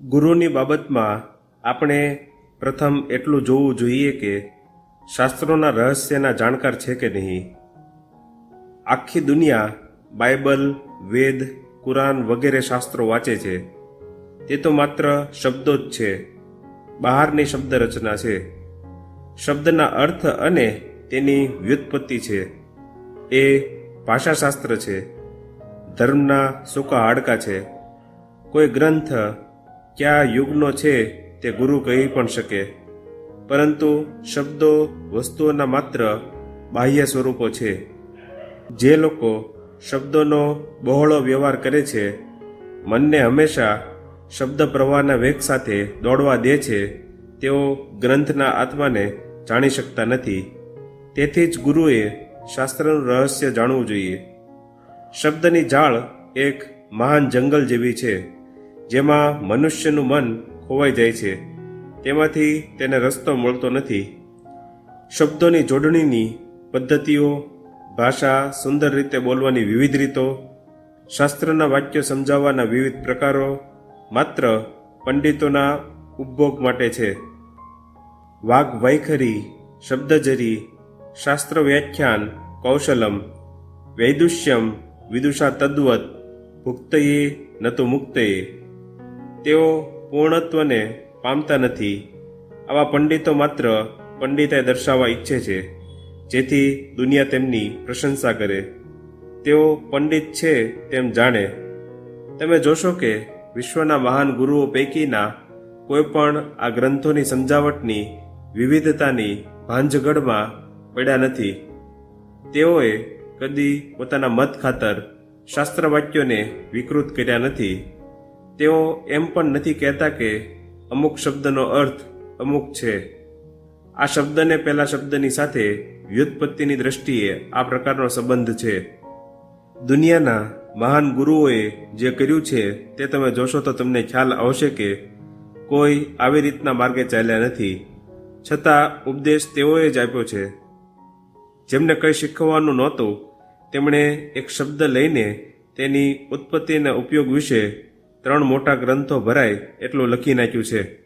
ગુરુની બાબતમાં આપણે પ્રથમ એટલું જોવું જોઈએ કે શાસ્ત્રોના રહસ્યના જાણકાર છે કે નહીં. આખી દુનિયા બાઇબલ, વેદ, કુરાન વગેરે શાસ્ત્રો વાંચે છે. તે તો માત્ર શબ્દો જ છે. બહારની શબ્દ રચના છે. શબ્દના અર્થ અને તેની વ્યુત્પત્તિ છે. એ ભાષાશાસ્ત્ર છે. ધર્મના સૂકા હાડકા છે. કોઈ ગ્રંથ કયા યુગનો છે તે ગુરુ કહી પણ શકે. પરંતુ શબ્દો, વસ્તુઓના માત્ર બાહ્ય સ્વરૂપો છે. જે લોકો શબ્દોનો બહોળો વ્યવહાર કરે છે, મનને હંમેશા શબ્દ પ્રવાહના વેગ સાથે દોડવા દે છે, તેઓ ગ્રંથના આત્માને જાણી શકતા નથી. તેથી જ ગુરુએ શાસ્ત્રનું રહસ્ય જાણવું જોઈએ. શબ્દની જાળ એક મહાન જંગલ જેવી છે. જેમાં મનુષ્યનું મન ખોવાઈ જાય છે. તેમાંથી તેને રસ્તો મળતો નથી. શબ્દોની જોડણીની પદ્ધતિઓ, ભાષા સુંદર રીતે બોલવાની વિવિધ રીતો, શાસ્ત્રના વાક્યો સમજાવવાના વિવિધ પ્રકારો માત્ર પંડિતોના ઉપભોગ માટે છે. વાઘ વૈખરી, શબ્દજરી, શાસ્ત્ર વ્યાખ્યાન, કૌશલમ, વૈદુષ્યમ, વિદુષા તદ્વત, ભુક્તયે નતો મુક્તયે. તેઓ પૂર્ણત્વને પામતા નથી. આવા પંડિતો માત્ર પંડિતાઈ દર્શાવવા ઈચ્છે છે, જેથી દુનિયા તેમની પ્રશંસા કરે. તેઓ પંડિત છે તેમ જાણે. તમે જોશો કે વિશ્વના મહાન ગુરુઓ પૈકીના કોઈ પણ આ ગ્રંથોની સમજાવટની વિવિધતાની ભાંજગઢમાં પડ્યા નથી. તેઓએ કદી પોતાના મત ખાતર શાસ્ત્ર વાક્યોને વિકૃત કર્યા નથી. તેઓ એમ પણ નથી કહેતા કે અમુક શબ્દનો અર્થ અમુક છે. આ શબ્દને પહેલા શબ્દની સાથે વ્યુત્પત્તિની દ્રષ્ટિએ આ પ્રકારનો સંબંધ છે. દુનિયાના મહાન ગુરુઓએ જે કર્યું છે તે તમે જોશો તો તમને ખ્યાલ આવશે કે કોઈ આવી રીતના માર્ગે ચાલ્યા નથી. છતાં ઉપદેશ તેઓએ જ આપ્યો છે. જેમને કંઈ શીખવવાનું નહોતું, તેમણે એક શબ્દ લઈને તેની ઉત્પત્તિના ઉપયોગ વિશે ત્રણ મોટા ગ્રંથો ભરાય એટલું લખી નાખ્યું છે.